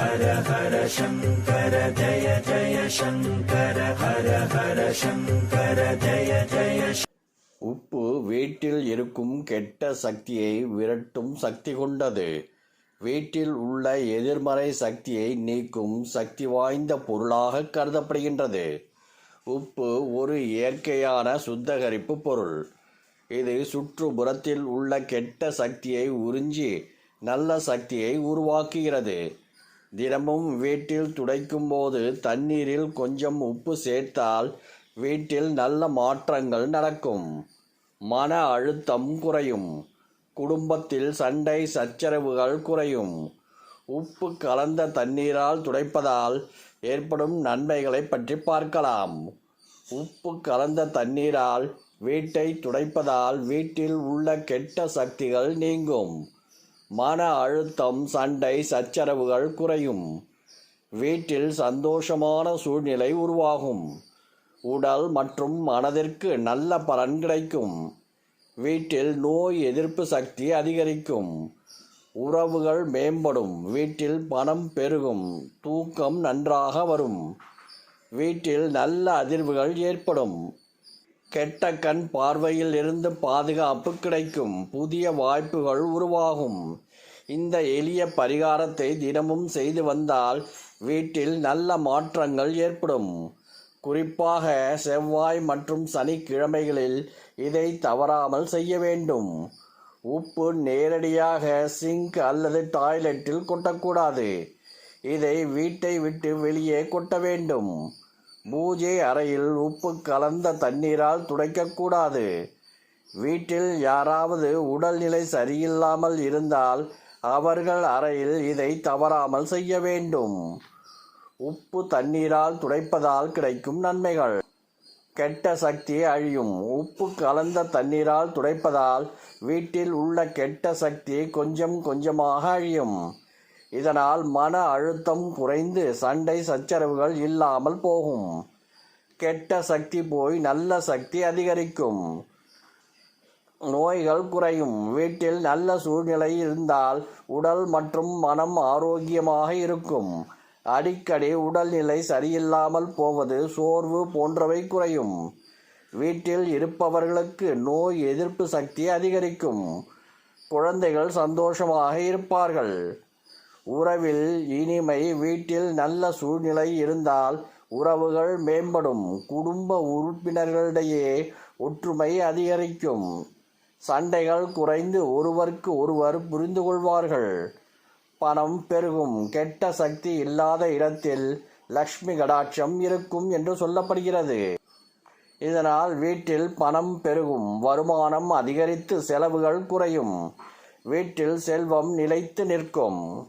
ஹர ஹர சங்கர ஜய ஜய சங்கர ஹர ஹர சங்கர ஜய ஜய உப்பு வீட்டில் இருக்கும் கெட்ட சக்தியை விரட்டும் சக்தி கொண்டது. வீட்டில் உள்ள எதிர்மறை சக்தியை நீக்கும் சக்தி வாய்ந்த பொருளாக கருதப்படுகின்றது. உப்பு ஒரு இயற்கையான சுத்தகரிப்பு பொருள். இது சுற்றுப்புறத்தில் உள்ள கெட்ட சக்தியை உறிஞ்சி நல்ல சக்தியை உருவாக்குகிறது. தினமும் வீட்டில் துடைக்கும் போது தண்ணீரில் கொஞ்சம் உப்பு சேர்த்தால் வீட்டில் நல்ல மாற்றங்கள் நடக்கும். மன அழுத்தம் குறையும். குடும்பத்தில் சண்டை சச்சரவுகள் குறையும். உப்பு கலந்த தண்ணீரால் துடைப்பதால் ஏற்படும் நன்மைகளை பற்றி பார்க்கலாம். உப்பு கலந்த தண்ணீரால் வீட்டை துடைப்பதால் வீட்டில் உள்ள கெட்ட சக்திகள் நீங்கும். மன அழுத்தம் சண்டை சச்சரவுகள் குறையும். வீட்டில் சந்தோஷமான சூழ்நிலை உருவாகும். உடல் மற்றும் மனதிற்கு நல்ல பலன் கிடைக்கும். வீட்டில் நோய் எதிர்ப்பு சக்தி அதிகரிக்கும். உறவுகள் மேம்படும். வீட்டில் பணம் பெருகும். தூக்கம் நன்றாக வரும். வீட்டில் நல்ல அதிர்வுகள் ஏற்படும். கெட்ட கண் பார்வையில் இருந்து பாதுகாப்பு கிடைக்கும். புதிய வாய்ப்புகள் உருவாகும். இந்த எளிய பரிகாரத்தை தினமும் செய்து வந்தால் வீட்டில் நல்ல மாற்றங்கள் ஏற்படும். குறிப்பாக செவ்வாய் மற்றும் சனிக்கிழமைகளில் இதை தவறாமல் செய்ய வேண்டும். உப்பு நேரடியாக சிங்க் அல்லது டாய்லெட்டில் கொட்டக்கூடாது. இதை வீட்டை விட்டு வெளியே கொட்ட வேண்டும். பூஜை அறையில் உப்பு கலந்த தண்ணீரால் துடைக்கக்கூடாது வீட்டில் யாராவது உடல்நிலை சரியில்லாமல் இருந்தால் அவர்கள் அறையில் இதை தவறாமல் செய்ய வேண்டும். உப்பு தண்ணீரால் துடைப்பதால் கிடைக்கும் நன்மைகள். கெட்ட சக்தி அழியும். உப்பு கலந்த தண்ணீரால் துடைப்பதால் வீட்டில் உள்ள கெட்ட சக்தி கொஞ்சம் கொஞ்சமாக அழியும். இதனால் மன அழுத்தம் குறைந்து சண்டை சச்சரவுகள் இல்லாமல் போகும். கெட்ட சக்தி போய் நல்ல சக்தி அதிகரிக்கும். நோய்கள் குறையும். வீட்டில் நல்ல சூழ்நிலை இருந்தால் உடல் மற்றும் மனம் ஆரோக்கியமாக இருக்கும். அடிக்கடி உடல்நிலை சரியில்லாமல் போவது சோர்வு போன்றவை குறையும். வீட்டில் இருப்பவர்களுக்கு நோய் எதிர்ப்பு சக்தி அதிகரிக்கும். குழந்தைகள் சந்தோஷமாக இருப்பார்கள். உறவில் இனிமை வீட்டில் நல்ல சூழ்நிலை இருந்தால் உறவுகள் மேம்படும். குடும்ப உறுப்பினர்களிடையே ஒற்றுமை அதிகரிக்கும். சண்டைகள் குறைந்து ஒருவருக்கு ஒருவர் புரிந்து கொள்வார்கள். பணம் பெருகும். கெட்ட சக்தி இல்லாத இடத்தில் லக்ஷ்மி கடாட்சம் இருக்கும் என்று சொல்லப்படுகிறது. இதனால் வீட்டில் பணம் பெருகும். வருமானம் அதிகரித்து செலவுகள் குறையும். வீட்டில் செல்வம் நிலைத்து நிற்கும்.